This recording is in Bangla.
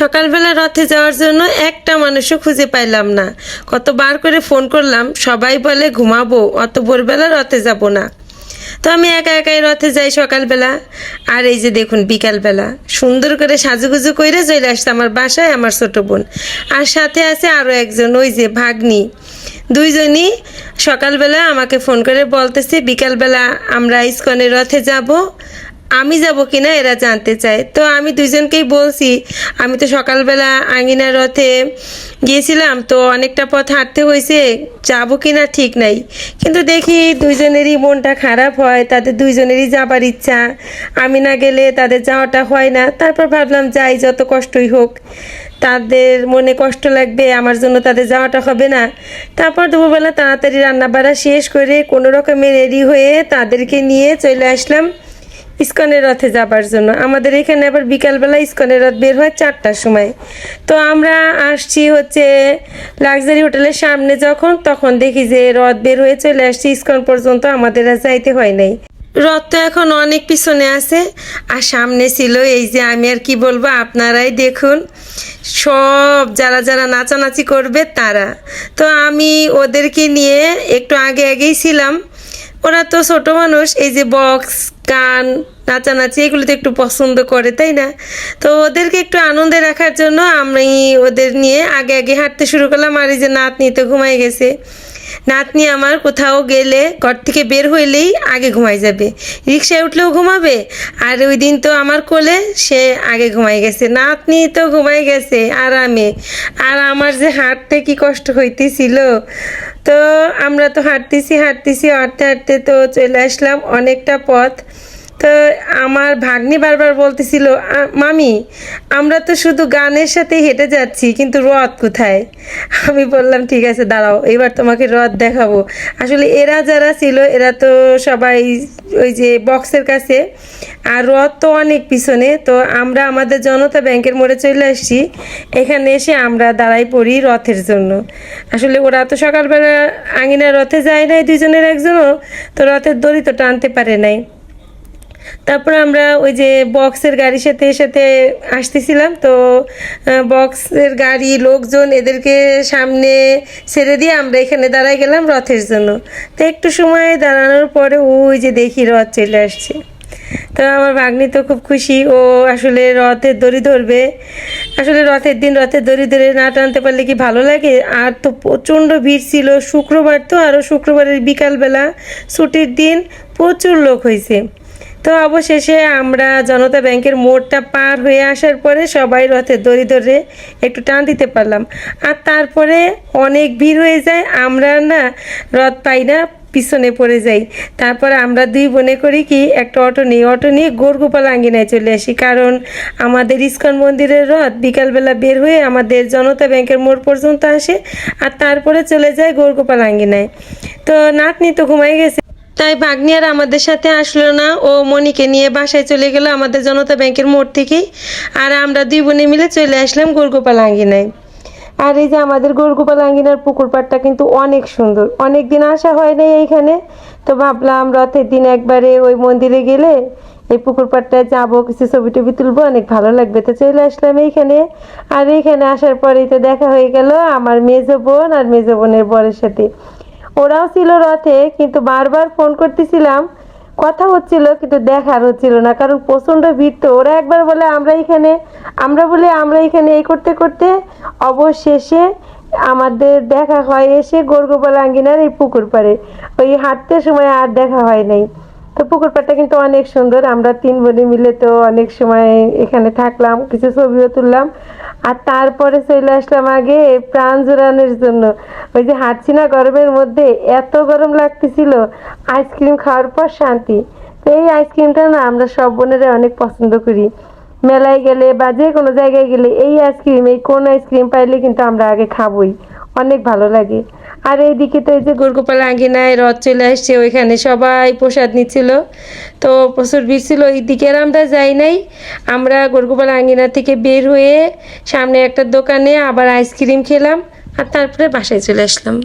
সকালবেলা রথে যাওয়ার জন্য একটা মানুষও খুঁজে পাইলাম না। কতবার করে ফোন করলাম, সবাই বলে, ঘুমাবো, অত ভোরবেলা রথে যাব না। তো আমি একা একাই রথে যাই সকালবেলা। আর এই যে দেখুন, বিকালবেলা। সুন্দর করে সাজুগুজু করে চলে আসছে আমার বাসায় আমার ছোট বোন। আর সাথে আছে আরও একজন, ওই যে ভাগ্নি। দুইজনই সকালবেলা আমাকে ফোন করে বলতেছে, বিকালবেলা আমরা ইস্কনের রথে যাব। আমি যাব কিনা এরা জানতে চায়। তো আমি দুইজনকেই বলছি, আমি তো সকালবেলা আঙিনা রথে গিয়েছিলাম, তো অনেকটা পথ হাঁটতে হয়েছে, যাব কিনা ঠিক নাই। কিন্তু দেখি দুইজনেরই মনটা খারাপ হয়, তাদের দুইজনেরই যাবার ইচ্ছা। আমি না গেলে তাদের যাওয়াটা হয় না। তারপর ভাবলাম, যাই, যত কষ্টই হোক। তাদের মনে কষ্ট লাগবে, আমার জন্য তাদের যাওয়াটা হবে না। তারপর দুপুরবেলা তাড়াতাড়ি রান্না বাড়া শেষ করে কোনো রকমে রেডি হয়ে তাদেরকে নিয়ে চলে আসলাম। ইস্কনের রথে যাবার জন্য। আমাদের এখানে আবার বিকালবেলা ইস্কনের রথ বের হয় চারটার সময়। তো আমরা আসছি হচ্ছে লাক্সারি হোটেলের সামনে যখন, তখন দেখি যে রথ বের হয়ে চলে আসছি, ইস্কন পর্যন্ত আমাদের আর যাইতে হয় নাই। রথ তো এখন অনেক পিছনে আছে, আর সামনে ছিল এই যে আমি আর কি বলব, আপনারাই দেখুন, সব যারা যারা নাচানাচি করবে তারা। তো আমি ওদেরকে নিয়ে একটু আগে আগেই ছিলাম, ওরা তো ছোট মানুষ, এই যে বক্স, গান নাচানাচি, এগুলো তো একটু পছন্দ করে, তাই না? তো ওদেরকে একটু আনন্দে রাখার জন্য আমি ওদের নিয়ে আগে আগে হাঁটতে শুরু করলাম আর এই যে নাতনি তো ঘুমাই গেছে। নাতনি আমার কোথাও গেলে ঘর থেকে বের হইলেই আগে ঘুমাই যাবে। রিক্সায় উঠলেও ঘুমাবে আর ওই দিন তো আমার কোলে সে আগে ঘুমাই গেছে। নাতনি তো ঘুমাই গেছে আরামে। আর আমার যে হাঁটতে কি কষ্ট হইতেছিল। তো আমরা তো হাঁটতেছি হাঁটতেছি, হাঁটতে হাঁটতে তো চলে আসলাম অনেকটা পথ। তো আমার ভাগ্নি বারবার বলতেছিল মামি, আমরা তো শুধু গানের সাথে হেঁটে যাচ্ছি, কিন্তু রথ কোথায়? আমি বললাম, ঠিক আছে, দাঁড়াও, এবার তোমাকে রথ দেখাবো। আসলে এরা যারা ছিল, এরা তো সবাই ওই যে বক্সের কাছে, আর রথ তো অনেক পিছনে, তো আমরা আমাদের জনতা ব্যাংকের মোড়ে চলে আসছি, এখানে এসে আমরা দাঁড়াই পড়ি রথের জন্য। আসলে ওরা তো সকালবেলা আঙিনা রথে যায় নাই দুজনের একজনও, তো রথের দড়ি তো টানতে পারে নাই। তারপর আমরা ওই যে বক্সের গাড়ির সাথে সাথে আসতেছিলাম, তো বক্সের গাড়ি লোকজন এদেরকে সামনে ছেড়ে দিয়ে আমরা এখানে দাঁড়ায় গেলাম রথের জন্য। তো একটু সময় দাঁড়ানোর পরে ওই যে দেখি রথ চলে আসছে। তো আমার ভাগ্নি তো খুব খুশি, ও আসলে রথের দড়ি ধরবে। আসলে রথের দিন রথের দড়ি ধরে না টানতে পারলে কি ভালো লাগে? আর তো প্রচণ্ড ভিড় ছিল, শুক্রবার তো, আরও শুক্রবারের বিকালবেলা ছুটির দিন প্রচুর লোক হয়েছে। তো অবশেষে আমরা জনতা ব্যাংকের মোড়টা পার হয়ে আসার পরে সবাই রথের দড়ি ধরে একটু টান দিতে পারলাম। আর তারপরে অনেক ভিড় হয়ে যায়, আমরা না রথ পাই না, পিছনে পড়ে যাই। তারপর আমরা দুই বোনে করি কি, একটা অটো নিই অটো নিয়ে গোরগোপাল আঙ্গিনায় চলে আসি। কারণ আমাদের ইস্কন মন্দিরের রথ বিকালবেলা বের হয়ে আমাদের জনতা ব্যাংকের মোড় পর্যন্ত আসে, আর তারপরে চলে যায় গোরগোপাল আঙ্গিনায়। তো নাতনি তো ঘুমাই গেছে। তাই ভাগ্নি আর আমাদের সাথে আসলো না। ও মনিকে নিয়ে বাসায় চলে গেল আমাদের জনতা ব্যাংকের মোড় থেকেই। আর আমরা দুই বোনে মিলে চলে আসলাম গোরগোপাল আঙ্গিনায়। আর এই যে আমাদের গোরগোপাল আঙ্গিনার পুকুর পাড়টা কিন্তু অনেক সুন্দর। অনেক দিন আসা হয় নাই এইখানে। তো ভাবলাম রথের দিন একবারে ওই মন্দিরে গেলে এই পুকুর পাড়টায় যাব, কিছু ছবি টবি তুলবো, অনেক ভালো লাগবে। তো চলে আসলাম এইখানে। আর এইখানে আসার পরেই তো দেখা হয়ে গেল আমার মেজো বোন আর মেজো বোনের বরের সাথে। ওরাও ছিল রথে কিন্তু বারবার ফোন করতেছিলাম। কথা হচ্ছিল, কিন্তু দেখার হচ্ছিল না, কারণ প্রচণ্ড ভিড় তো। ওরা একবার বলে, আমরা এখানে, আমরা বলে, আমরা এখানে এই করতে করতে অবশেষে আমাদের দেখা হয় এসে গোরগোপাল আঙ্গিনার এই পুকুর পাড়ে। ওই হাঁটতে সময় আর দেখা হয় নাই। তো পুকুর পাড়টা কিন্তু অনেক সুন্দর, আমরা তিন বোনে মিলে তো অনেক সময় এখানে থাকলাম, কিছু ছবিও তুললাম। আর তারপরে চলে আসলাম আগে প্রাণ জোরানোর জন্য। ওই যে হাঁটছি না গরমের মধ্যে এত গরম লাগতেছিল, আইসক্রিম খাওয়ার পর শান্তি। তো এই আইসক্রিমটা না আমরা সব বোনেরা অনেক পছন্দ করি। মেলায় গেলে বা যে কোনো জায়গায় গেলে এই আইসক্রিম, এই কোন আইসক্রিম পাইলে কিন্তু আমরা আগে খাবই। অনেক ভালো লাগে। আর এইদিকে তো এই যে গোরগোপাল আঙ্গিনায় রথ চলে আসছে, ওইখানে সবাই প্রসাদ নিচ্ছিল। তো প্রচুর ভিড় ছিল ওই দিকে আর আমরা যাই নাই। আমরা গোরগোপাল আঙ্গিনা থেকে বের হয়ে সামনে একটা দোকানে আবার আইসক্রিম খেলাম, আর তারপরে বাসায় চলে আসলাম।